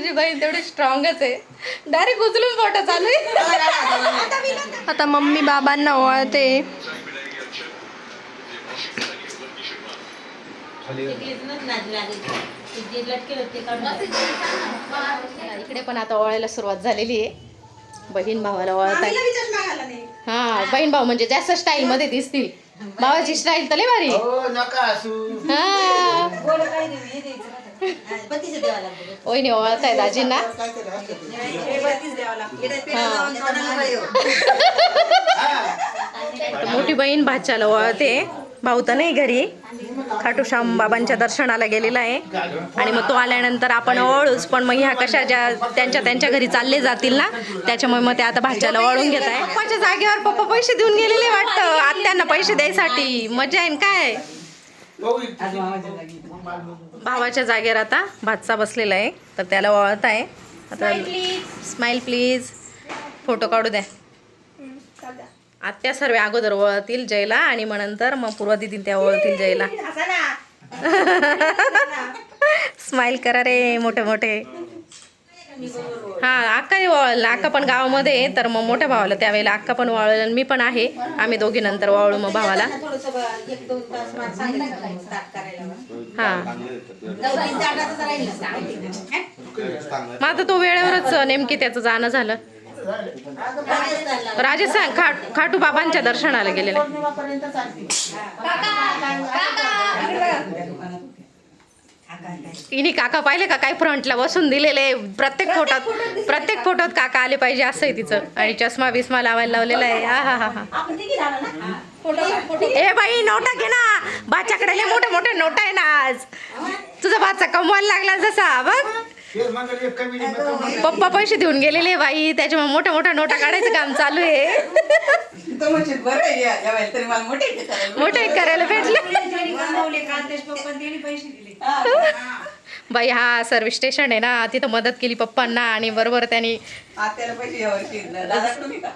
तुझी बहीण तेवढी स्ट्रॉंगच आहे. डायरेक्ट उचलून फोटो चालू आहे. आता मम्मी बाबांना ओळखते. इकडे पण आता ओळायला सुरुवात झालेली आहे. बहीण भावाला ओळख आहे हा बहीण भाऊ म्हणजे जास्त स्टाईल मध्ये दिसतील. भावाची स्टाईल तर लय भारी आहे. हो हा वहिनी ओळख आहे दाजींना मोठी बहीण भाच्याला ओळखते. भाऊ तर नाही घरी. खाटूश्याम बाबांच्या दर्शनाला गेलेला आहे. आणि मग तो आल्यानंतर आपण ओळूच पण मग ह्या कशा ज्या त्यांच्या त्यांच्या घरी चालले जातील ना त्याच्यामुळे मग ते आता भाच्याला वळून घेत आहे. पप्पाच्या जागेवर पप्पा पैसे देऊन गेलेले वाटतं. आत्यांना पैसे द्यायसाठी. मजा आहे न काय? भावाच्या जागेवर आता भातचा बसलेला आहे. तर त्याला वळत आहे आता स्माइल प्लीज फोटो काढू द्या. आत्या सर्व अगोदर वळतील जयला आणि मग नंतर मग पूर्वा दिदी त्या वळतील जयला. स्माइल करा रे मोठे मोठे हा अक्काही वाळलं अक्का पण गावामध्ये आहे तर मग मोठ्या भावाला त्यावेळेला अक्का पण वाळलं आणि मी पण आहे. आम्ही दोघी नंतर वाळू मग भावाला. हा. मग आता तो वेळेवरच नेमकी त्याचं जाणं झालं. राजेश सांग खाट खाटू बाबांच्या दर्शनाला गेलेले. तिने काका पाहिले का? काय फ्रंटला बसून दिलेले. प्रत्येक फोटोत प्रत्येक फोटोत काका आले पाहिजे असं आहे तिचं. आणि चष्मा बिस्मा लावायला लावलेला आहे. हा हा हा हा. ए बाई नोटा घे ना. बाच्याकडे लय मोठे मोठे नोटा आहे ना आज. तुझा बाचा कमवायला लागला जसा बघ. पप्पा पैसे देऊन गेलेले बाई. त्याच्यामुळे मोठ्या मोठ्या नोटा काढायचं काम चालू आहे. मोठे करायला भेटले. बाई हा सर्व्हिस स्टेशन आहे ना तिथं मदत केली पप्पांना आणि बरोबर त्यांनी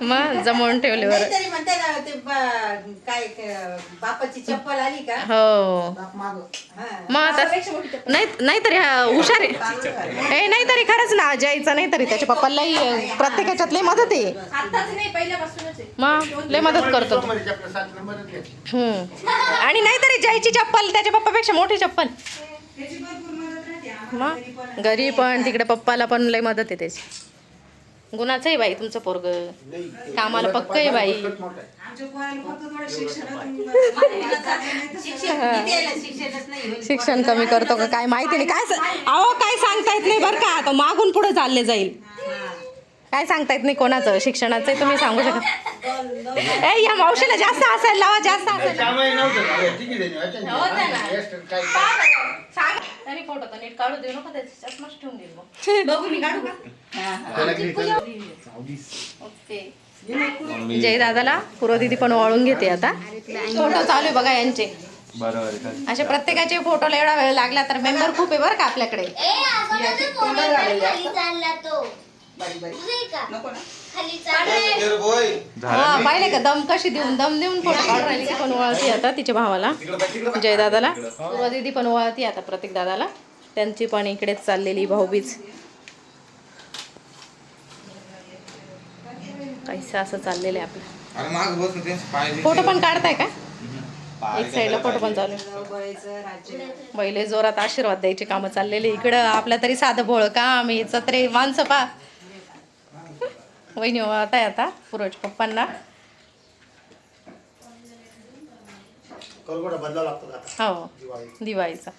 मग जमवून ठेवले बरं. तरी म्हणते ना ते ब- काय क- बापाची चप्पल आली का? हो. हा. मग आता नाही नाहीतरी हा हुशार आहे. ए नाहीतरी खरंच ना जायचं नाहीतरी त्याच्या पप्पालाही प्रत्येकाच्यात लय मदत आहे. मग लय मदत करतो. आणि नाहीतरी जायची चप्पल त्याच्या पप्पापेक्षा मोठी चप्पल. मग घरी पण तिकडे पप्पाला पण लय मदत आहे त्याची. गुणाचं आहे बाई तुमचं पोरग. कामाला पक्क आहे बाई. शिक्षण किती यायला शिक्षणच नाही होईल. शिक्षण कमी करतो का? काय माहिती नाही. काय अहो काय सांगता येत नाही बरं का? तो मागून पुढे चालले जाईल. काय सांगता येत नाही कोणाचं? शिक्षणाचं तुम्ही सांगू शकत ए या मावशीला जास्त हसायला लावा जास्त हसायला तरी फोटो तर नीट काढू देऊ नको त्याचा चष्माच ठेवून देईल मग. बघू मी काढू का? ओके. जय दादाला पूर्व दिदी पण वळून घेते आता. फोटो चालू आहे बघा यांचे. बरोबर असे प्रत्येकाचे फोटोला एवढा वेळ लागला तर मेंबर खूप आहे बरं का आपल्याकडे. हा पाहिले का? दम कशी देऊन दम देऊन फोटो काढून राहिली. ती पण वळती आता तिच्या भावाला. जय दादाला. पूर्वा दिदी पण वळती आता प्रत्येक दादाला. त्यांची पण इकडेच चाललेली भाऊबीज. काहीसं असं चाललेलं आहे आपलं. अरे माग बसून त्यांचे पाय फोटो पण काढताय का? एक साईडला फोटो पण चालू. पहिले जोरात आशीर्वाद द्यायची कामं चाललेली. इकडं आपलं तरी साधं भोळ काम हे चत्रे माणसं पा. वहिनी आता आहे आता पूर्वज पप्पांना हो दिवाळीचा.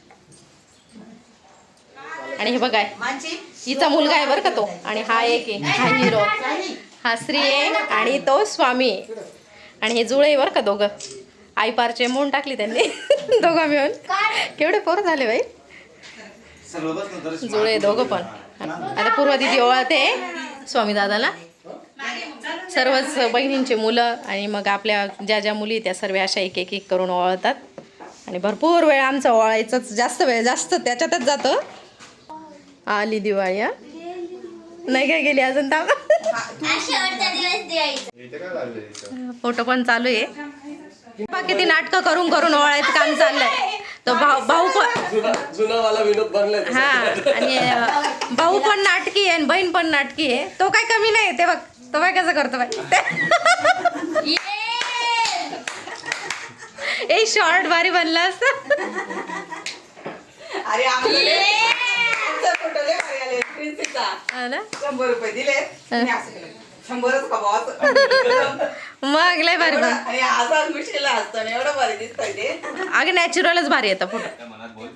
आणि हे बघाय हिचा मुलगा आहे बरं का तो. आणि हा एक आहे हा हिरो. हा स्त्री आहे आणि तो स्वामी आहे. आणि हे जुळे आहे बरं का दोघं. आई पारचे म्हणून टाकली त्यांनी दोघं मिळून. केवढे पोर झाले बाई. जुळे दोघं पण. आता पूर्वा दिदी ओळखते स्वामी दादाला. सर्वच बहिणींचे मुलं आणि मग आपल्या ज्या ज्या मुली त्या सर्व अशा एक एक एक करून ओळखतात आणि भरपूर वेळ आमचं ओळायचंच जास्त वेळ जास्त त्याच्यातच जातं. आली दिवाळी हा? नाही काय गेली अजून? द्यायचा फोटो पण चालू आहे. किती नाटकं करून करून ओळायचं काम चाललंय. तो भाऊ भाऊ पण हा आणि भाऊ पण नाटकी आहे आणि बहीण पण नाटकी आहे. तो काय कमी नाही ते बघ. तो काय कसं करतो बाई ए शॉर्ट भारी बनला असत. अरे शंभर रुपये दिले शंभरच मग लय भारी अगं नॅचरलच भारी येतं फोटो मनात बोल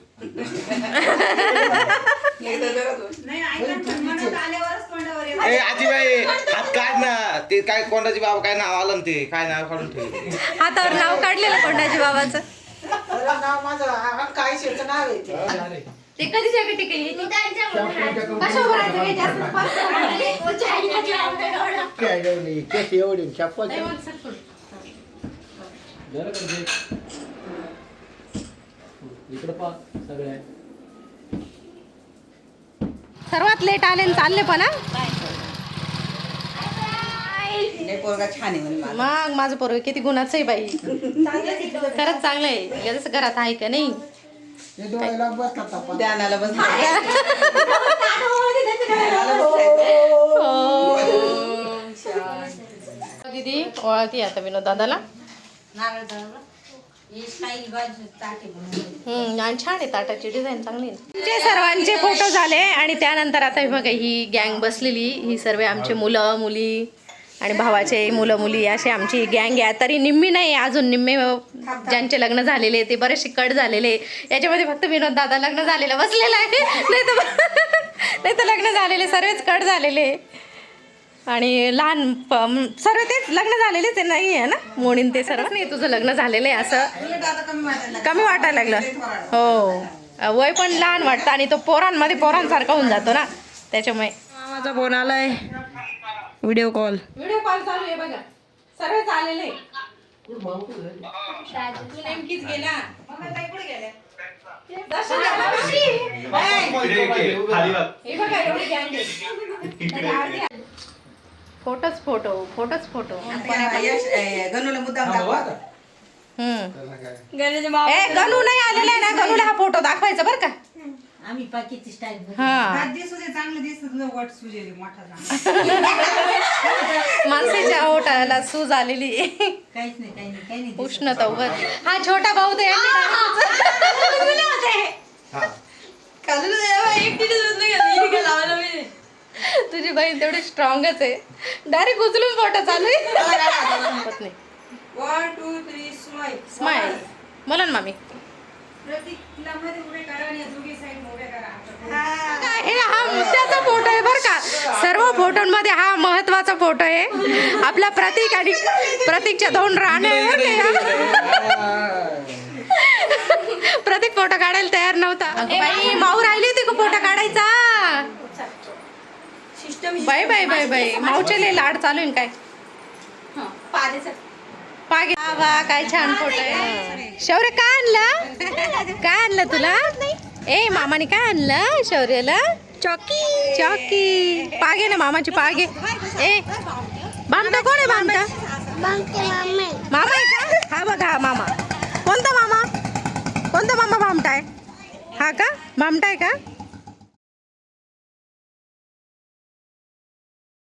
एकदा जरा दोन. नाही ऐका ना, मनात आल्यावरच तोंडावर येतं. ए आजीबाई हात काढ ना ते काय कोंडाची बाबा काय नाव आलं ना ते? काय नाव काढून ठेवले? हातावर नाव काढलेलं कोंडाजी बाबाचं. नाव माझं हा काय नाव आहे ते. ते कधी जागे टिकली? केस एवढी. चप्पल इकडं पा सगळ्या सर्वात लेट आले आणि चालले पण हा? पोरगा छान आहे. मग माझं पोरग किती गुणाचं आहे बाई. खरंच चांगलं आहे. जसं घरात आहे का नाही. हे डोळ्याला बसला तपा ध्यानाला बस. दीदी ओळखती आता विनोद दादाला? हम्म, आणि छान आहे ताटाची डिझाईन चांगली आहे. आमचे सर्वांचे फोटो झाले आणि त्यानंतर आता हे बघा ही गँग बसलेली. ही सर्व आमचे मुलं मुली. आणि भावाचे मुलं मुली असे आमची गँग आहे. तरी निम्मी नाही आहे, अजून निम्मे ज्यांचे लग्न झालेले ते बरेचसे कट झालेले याच्यामध्ये फक्त विनोद दादा लग्न झालेला बसलेला आहे. नाही तर नाही तर लग्न झालेले सर्वच कट झालेले आणि लहान सर्व तेच लग्न झालेलेच आहे नाही आहे ना? मोडीन ते सर्व. नाही तुझं लग्न झालेलं आहे असं. उलट आता कमी वाटायला लागलं. कमी वाटायला लागलं हो. वय पण लहान वाटतं आणि तो पोरांमध्ये पोरांसारखा होऊन जातो ना? त्याच्यामुळे. माझा फोन आलाय. Video call. व्हिडिओ कॉल चालू आहे बघा. सर्व आलेले नेमकीच गेला. दर्शन झालं मावशी. हे बघा एवढी gang आहे. फोटोच फोटो फोटोच फोटो गणूला मुद्दाम दाखवा. हम्म. ए गणू नाही आलेला आहे ना? गणूला हा फोटो दाखवायचा बरं का? आम्ही स्टाईल हा. दिसू दे चांगलं दिसतं तुझं वट सुजेली मोठा माणसाच्या ओठाला सूज आलेली. आहे. काहीच नाही काही नाही काही नाही उष्णता उगत. हा छोटा भाऊ तर यांनी टाकलं. तुझी बहीण तेवढी स्ट्रॉंगच आहे. डायरेक्ट उचलून फोटो चालू आहे. संपत नाही. One two three smile smile मला ना मामी. प्रतीकला मध्ये उभे करा आणि दोघी साईड उभे करा हे हा मुद्द्याचा फोटो आहे बरं का सर्व फोटोंमध्ये हा महत्त्वाचा फोटो आहे. आपला प्रतीक आणि प्रतीकच्या दोन राणे या. प्रतीक फोटो काढायला तयार नव्हता. बाई. माऊ राहिली होती का फोटो काढायचा? बाय बाय बाय बाय माऊचे लय लाड चालू आहे काय? पागे. वा, काय छान फोटो आहे. शौर्य काय आणलं? काय आणलं तुला? ए मामाने काय आणलं शौर्यला? चॉकी. चॉकी. पागे ना मामाची पागे. ए भामटा कोण आहे भामटा मामा आहे. का? हा बघा हा मामा. कोणता मामा? कोणता मामा भामटा आहे? हा का? भामटा आहे का?